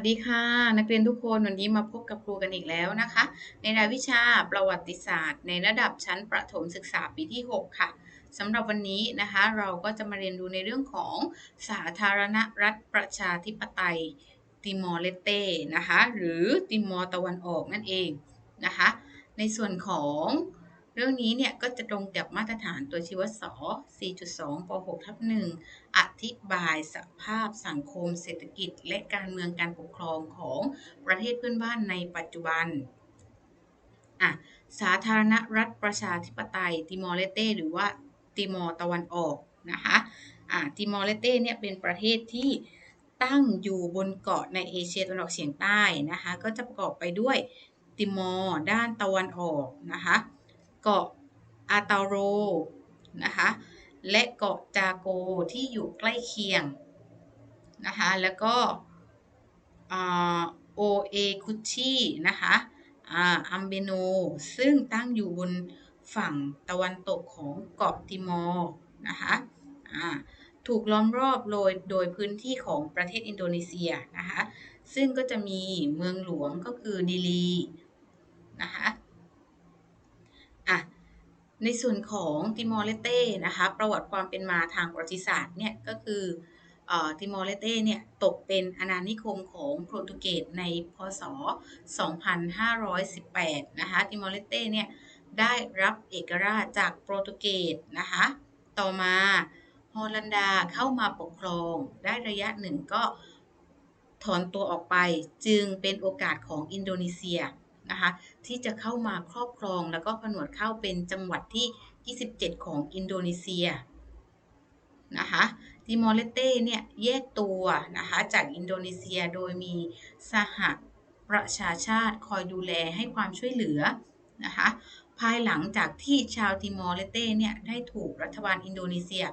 วัสดีค่ะ นักเรียนทุกคนวันนี้มาพบกับครูกันอีกแล้วนะคะ ในรายวิชาประวัติศาสตร์ ในระดับชั้นประถมศึกษาปีที่ 6 ค่ะสำหรับวันนี้นะคะ เราก็จะมาเรียนรู้ในเรื่องของสาธารณรัฐประชาธิปไตยติมอร์เลเต้นะคะ หรือติมอร์ตะวันออกนั่นเองนะคะ ในส่วนของ รื่องนี้เนี่ยก็จะตรงกับมาตรฐานตัวชีวัดส4.2ป .6 ทับ1อธิบายสภาพสังคมเศรษฐกิจ และการเมืองการปกครองของประเทศเพื่อนบ้านในปัจจุบันอะสาธารณรัฐประชาธิปไตยติมอร์เลเตหรือว่าติมอร์ตะวันออกนะคะอะติมอร์เลเตเนี่ยเป็นประเทศที่ตั้งอยู่บนเกาะในเอเชียตะวันออกเฉียงใต้นะคะ ก็จะประกอบไปด้วยติมอร์ด้านตะวันออกนะคะ เกาะอาตาโรนะคะและเกาะจาโกที่อยู่ใกล้เคียงนะคะแล้วก็โอเอคุชินะคะอัมเบโน ซึ่งตั้งอยู่บนฝั่งตะวันตกของเกาะติมอร์นะคะถูกล้อมรอบโดยโดยพื้นที่ของประเทศอินโดนีเซียนะคะซึ่งก็จะมีเมืองหลวงก็คือดิลีนะคะ ในส่วนของติมอร์เลเต้นะคะประวัติความเป็นมาทางประวัติศาสตร์เนี่ยก็คือติมอร์เลเต้เนี่ยตกเป็นอาณานิคมของโปรตุเกสในพศ 2518 นะคะติมอร์เลเต้เนี่ยได้รับเอกราชจากโปรตุเกสนะคะต่อมาฮอลันดาเข้ามาปกครองได้ระยะหนึ่งก็ถอนตัวออกไปจึงเป็นโอกาสของอินโดนีเซีย นะคะที่จะเข้ามาครอบครองแล้วก็ผนวดเข้าเป็นจังหวัดที่ 27 ของอินโดนีเซียนะคะติมอร์เลเต้เนี่ยแยกตัวนะคะจากอินโดนีเซียโดยมีสหประชาชาติคอยดูแลให้ความช่วยเหลือนะคะภายหลังจากที่ชาวติมอร์เลเต้เนี่ยได้ถูกรัฐบาลอินโดนีเซีย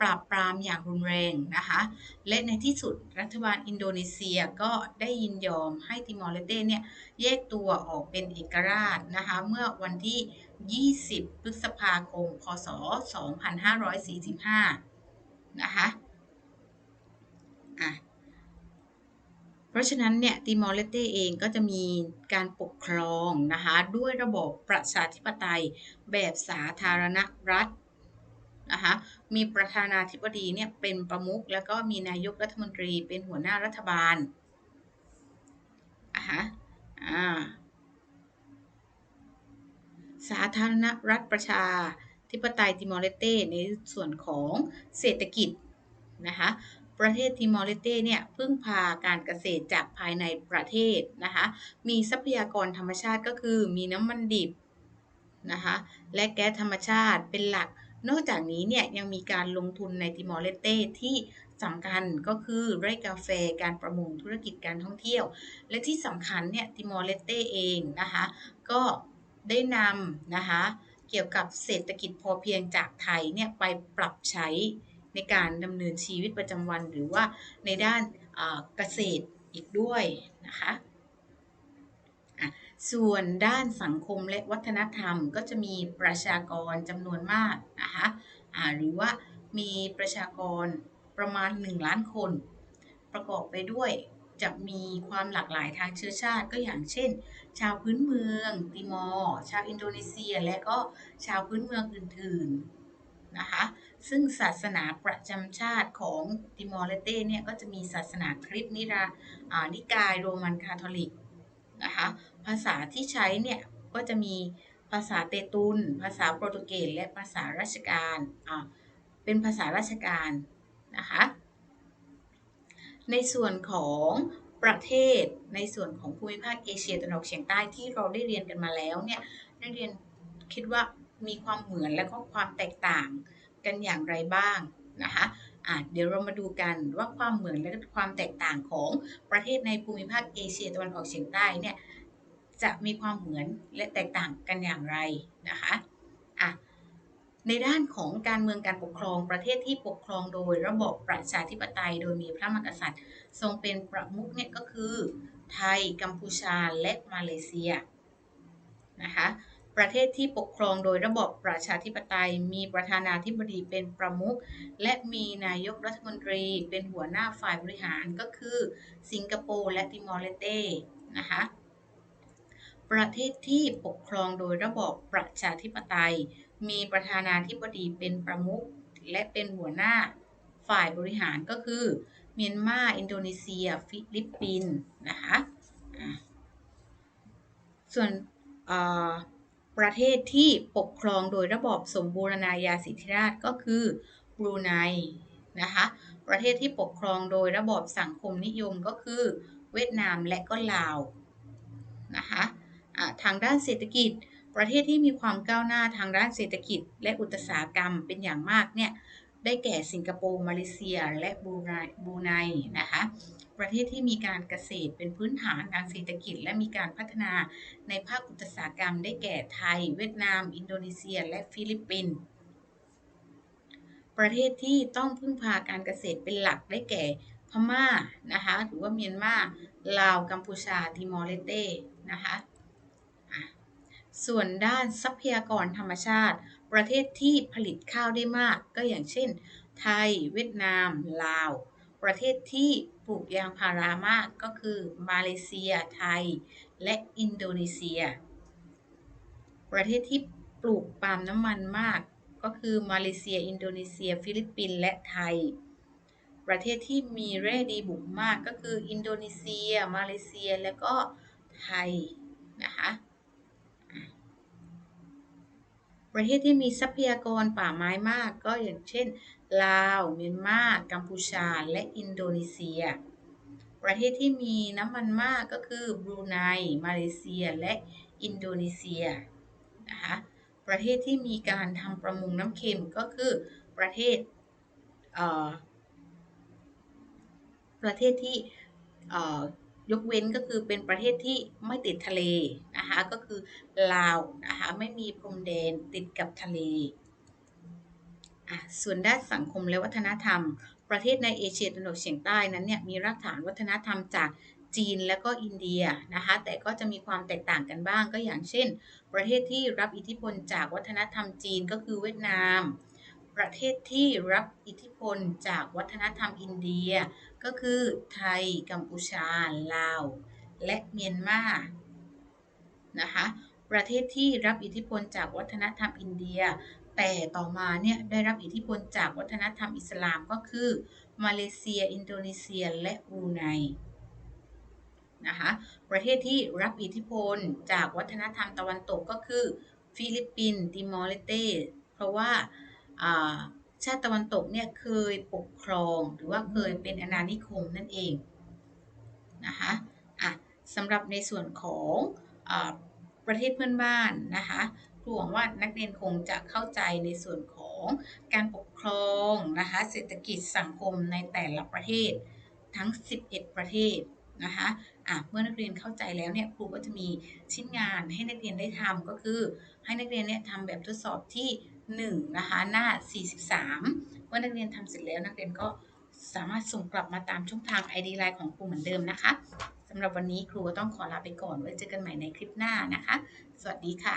ปราบปรามอย่างรุนแรงนะคะ และในที่สุดรัฐบาลอินโดนีเซียก็ได้ยินยอมให้ติมอร์เลเต้เนี่ยแยกตัวออกเป็นเอกราชนะคะเมื่อวันที่ 20 พฤษภาคม พศ 2545 นะคะอะเพราะฉะนั้นเนี่ยติมอร์เลเต้เองก็จะมีการปกครองนะคะด้วยระบบประชาธิปไตยแบบสาธารณรัฐ นะคะมีประธานาธิบดีเนี่ยเป็นประมุขแล้วก็มีนายกรัฐมนตรีเป็นหัวหน้ารัฐบาลอะฮะอ่าสาธารณรัฐประชาธิปไตยติมอร์เลเต้ในส่วนของเศรษฐกิจนะคะประเทศติมอร์เลเต้เนี่ยพึ่งพาการเกษตรจากภายในประเทศนะคะมีทรัพยากรธรรมชาติก็คือมีน้ำมันดิบนะคะและแก๊สธรรมชาติเป็นหลัก นอกจากนี้เนี่ยยังมีการลงทุนในติมอร์เลเต้ที่สำคัญก็คือไร่กาแฟการประมงธุรกิจการท่องเที่ยว และที่สำคัญเนี่ยติมอร์เลเต้เองนะคะก็ได้นำนะคะเกี่ยวกับเศรษฐกิจพอเพียงจากไทยเนี่ยไปปรับใช้ในการดำเนินชีวิตประจำวันหรือว่าในด้านเกษตรอีกด้วยนะคะ ส่วนด้านสังคมและวัฒนธรรมก็จะมีประชากรจำนวนมากนะคะะหรือว่ามีประชากรประมาณ 1 ล้านคน ประกอบไปด้วยจะมีความหลากหลายทางเชื้อชาติก็อย่างเช่น ชาวพื้นเมืองติมอร์ชาวอินโดนีเซีย และก็ชาวพื้นเมืองอื่นๆนะคะซึ่งศาสนาประจำชาติของติมอร์เลเต้เนี่ยก็จะมีศาสนาคริสต์นิรานิกายโรมันคาทอลิกนะคะ ภาษาที่ใช้เนี่ยก็จะมีภาษาเตตุน ภาษาโปรตุเกสและภาษาราชการอ่าเป็นภาษาราชการนะคะในส่วนของประเทศในส่วนของภูมิภาคเอเชียตะวันออกเฉียงใต้ที่เราได้เรียนกันมาแล้วเนี่ยนักเรียนคิดว่ามีความเหมือนและก็ความแตกต่างกันอย่างไรบ้างนะคะอะเดี๋ยวเรามาดูกันว่าความเหมือนและความแตกต่างของประเทศในภูมิภาคเอเชียตะวันออกเฉียงใต้เนี่ย จะมีความเหมือนและแตกต่างกันอย่างไรนะคะอะในด้านของการเมืองการปกครองประเทศที่ปกครองโดยระบบประชาธิปไตย โดยมีพระมหากษัตริย์ ทรงเป็นประมุขเนี่ยก็คือ ไทย กัมพูชาและมาเลเซียนะคะประเทศที่ปกครองโดยระบอบประชาธิปไตย มีประธานาธิบดีเป็นประมุขและมีนายกรัฐมนตรีเป็นหัวหน้าฝ่ายบริหารก็คือ สิงคโปร์และติมอร์เลเตนะคะ ประเทศที่ปกครองโดยระบอบประชาธิปไตย มีประธานาธิบดีเป็นประมุขและเป็นหัวหน้าฝ่ายบริหารก็คือ เมียนมา อินโดนีเซีย ฟิลิปปินส์นะคะส่วนประเทศที่ปกครองโดยระบอบสมบูรณาญาสิทธิราชก็คือบรูไนนะคะประเทศที่ปกครองโดยระบอบสังคมนิยมก็คือ เวียดนามและก็ลาวนะคะ ทางด้านเศรษฐกิจ ประเทศที่มีความก้าวหน้าทางด้านเศรษฐกิจ และอุตสาหกรรมเป็นอย่างมากเนี่ยได้แก่สิงคโปร์มาเลเซีย และบรูไนนะคะประเทศที่มีการเกษตรเป็นพื้นฐานทางเศรษฐกิจ และมีการพัฒนาในภาคอุตสาหกรรม ได้แก่ไทย เวียดนาม อินโดนีเซีย และฟิลิปปินส์ประเทศที่ต้องพึ่งพาการเกษตรเป็นหลักได้แก่พม่านะคะหรือว่าเมียนมาลาวกัมพูชาติมอร์เลเตนะคะ ส่วนด้านทรัพยากรธรรมชาติ ประเทศที่ผลิตข้าวได้มาก ก็อย่างเช่น ไทย เวียดนาม ลาว ประเทศที่ปลูกยางพารามากก็คือ มาเลเซีย ไทย และอินโดนีเซีย ประเทศที่ปลูกปาล์มน้ำมันมาก ก็คือมาเลเซีย อินโดนีเซีย ฟิลิปปินส์และไทย ประเทศที่มีแร่ดีบุกมากก็คือ อินโดนีเซีย มาเลเซีย และก็ไทยนะคะ ประเทศที่มีทรัพยากรป่าไม้มากก็อย่างเช่น ลาว เมียนมา กัมพูชา และอินโดนีเซีย ประเทศที่มีน้ำมันมากก็คือบรูไน มาเลเซีย และอินโดนีเซียนะคะประเทศที่มีการทำประมงน้ำเค็มก็คือประเทศประเทศที่ ยกเว้นก็คือเป็นประเทศที่ไม่ติดทะเลนะคะก็คือลาวนะคะไม่มีพรมแดนติดกับทะเลส่วนด้านสังคมและวัฒนธรรม ประเทศในเอเชียตะวันออกเฉียงใต้นั้นเนี่ยมีรากฐานวัฒนธรรมจากจีนและก็อินเดียนะคะแต่ก็จะมีความแตกต่างกันบ้างก็อย่างเช่น ประเทศที่รับอิทธิพลจากวัฒนธรรมจีนก็คือเวียดนาม ประเทศที่รับอิทธิพลจากวัฒนธรรมอินเดีย ก็คือไทย กัมพูชา ลาว และเมียนมา นะคะ ประเทศที่รับอิทธิพลจากวัฒนธรรมอินเดีย แต่ต่อมาเนี่ยได้รับอิทธิพลจากวัฒนธรรมอิสลามก็คือ มาเลเซีย อินโดนีเซีย และบรูไนนะคะประเทศที่รับอิทธิพลจากวัฒนธรรมตะวันตกก็คือ ฟิลิปปินส์ติมอร์เลเตเพราะว่า ชาติตะวันตกเนี่ยเคยปกครองหรือว่าเคยเป็นอาณานิคมนั่นเองนะคะอะสำหรับในส่วนของอประเทศเพื่อนบ้านนะคะครูหวังว่านักเรียนคงจะเข้าใจในส่วนของการปกครองนะคะเศรษฐกิจสังคมในแต่ละประเทศทั้ง 11 ประเทศนะคะอะเมื่อนักเรียนเข้าใจแล้วเนี่ยครูก็จะมีชิ้นงานให้นักเรียนได้ทำก็คือให้นักเรียนเนี่ยทำแบบทดสอบที่ 1นะคะหน้า 43 เมื่อนักเรียนทำเสร็จแล้วนักเรียนก็สามารถส่งกลับมาตามช่องทาง ID ไลน์ของครูเหมือนเดิมนะคะสำหรับวันนี้ครูก็ต้องขอลาไปก่อน ไว้เจอกันใหม่ในคลิปหน้านะคะ สวัสดีค่ะ